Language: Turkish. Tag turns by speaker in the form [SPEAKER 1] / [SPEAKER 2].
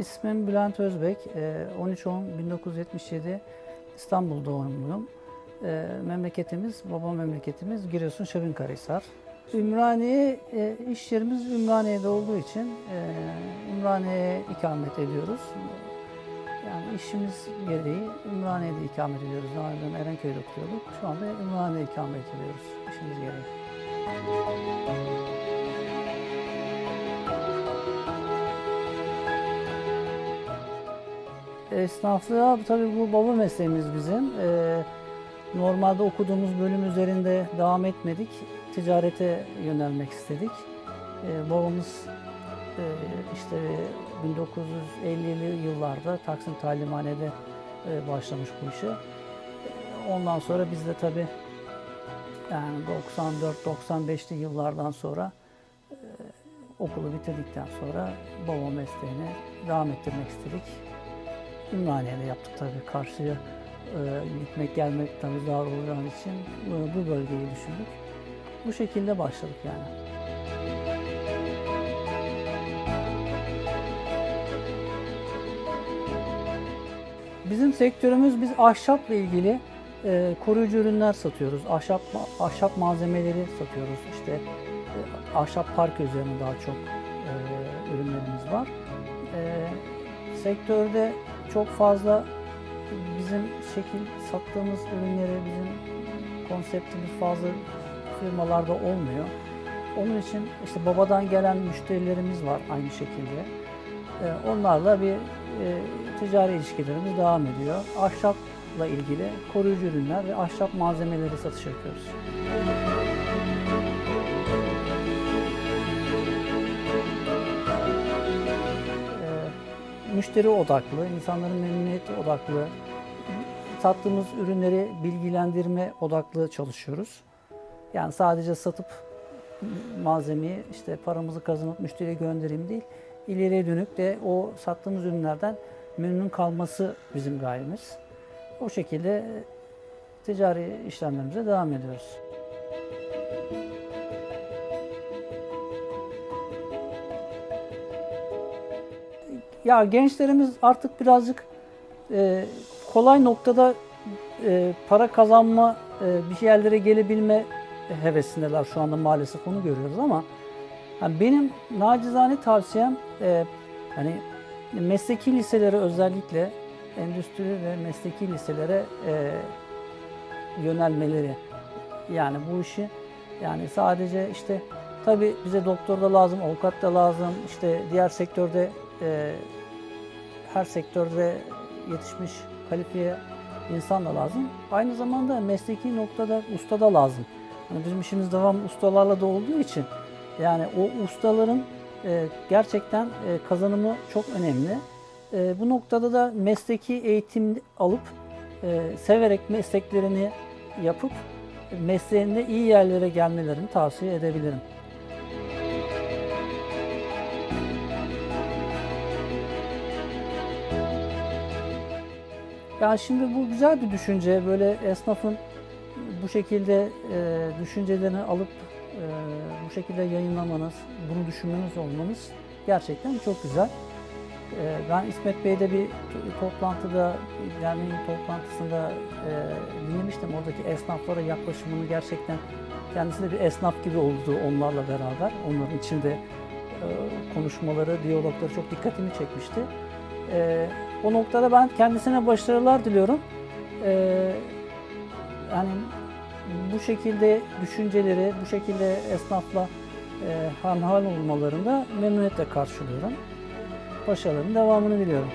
[SPEAKER 1] İsmim Bülent Özbek. Ee, 13-10-1977 İstanbul doğumluyum. Ee, Memleketimiz, baba memleketimiz Giresun Şebinkarahisar. Ümraniye, e, iş yerimiz Ümraniye'de olduğu için e, Ümraniye'ye ikamet ediyoruz. Yani işimiz gereği Ümraniye'de ikamet ediyoruz. Daha önce Erenköy'de okuyorduk. Şu anda Ümraniye'de ikamet ediyoruz işimiz gereği. Esnaflığa tabii bu baba mesleğimiz bizim. Ee, normalde okuduğumuz bölüm üzerinde devam etmedik. Ticarete yönelmek istedik. Ee, babamız e, işte 1950'li yıllarda Taksim Talimhane'de e, başlamış bu işe. Ondan sonra biz de tabii yani 94-95'li yıllardan sonra e, okulu bitirdikten sonra baba mesleğini devam ettirmek istedik. Ümraniye'de yaptık tabii. Karşıya e, gitmek gelmek tabii zor olacağı için e, bu bölgeyi düşündük. Bu şekilde başladık yani. Bizim sektörümüz biz ahşapla ilgili e, koruyucu ürünler satıyoruz. Ahşap ahşap malzemeleri satıyoruz. İşte e, ahşap park üzerine daha çok e, ürünlerimiz var. E, sektörde çok fazla bizim şekil sattığımız ürünleri bizim konseptimiz fazla firmalarda olmuyor. Onun için işte babadan gelen müşterilerimiz var aynı şekilde. Ee, Onlarla bir e, ticari ilişkilerimiz devam ediyor. Ahşapla ilgili koruyucu ürünler ve ahşap malzemeleri satış yapıyoruz. Müşteri odaklı, insanların memnuniyeti odaklı, sattığımız ürünleri bilgilendirme odaklı çalışıyoruz. Yani sadece satıp malzemeyi işte paramızı kazanıp müşteriye göndereyim değil, ileriye dönük de o sattığımız ürünlerden memnun kalması bizim gayemiz. O şekilde ticari işlemlerimize devam ediyoruz. Ya gençlerimiz artık birazcık e, kolay noktada e, para kazanma, e, bir yerlere gelebilme hevesindeler şu anda maalesef onu görüyoruz ama yani benim nacizane tavsiyem e, hani mesleki liselere özellikle endüstri ve mesleki liselere e, yönelmeleri. Yani bu işi yani sadece işte tabi bize doktor da lazım, avukat da lazım, işte diğer sektörde e, her sektörde yetişmiş kalifiye insan da lazım. Aynı zamanda mesleki noktada usta da lazım. Yani bizim işimiz devam ustalarla da olduğu için yani o ustaların e, gerçekten e, kazanımı çok önemli. E, bu noktada da mesleki eğitim alıp e, severek mesleklerini yapıp mesleğinde iyi yerlere gelmelerini tavsiye edebilirim. Yani şimdi bu güzel bir düşünce. Böyle esnafın bu şekilde e, düşüncelerini alıp e, bu şekilde yayınlamanız, bunu düşünmeniz olmanız gerçekten çok güzel. E, ben İsmet Bey'de bir to- toplantıda, derneğin toplantısında e, dinlemiştim. Oradaki esnaflara yaklaşımını gerçekten kendisi de bir esnaf gibi oldu onlarla beraber. Onların içinde e, konuşmaları, diyalogları çok dikkatimi çekmişti. E, o noktada ben kendisine başarılar diliyorum. E, yani bu şekilde düşünceleri, bu şekilde esnafla e, hamhal olmalarında memnuniyetle karşılıyorum. Başarıların devamını diliyorum.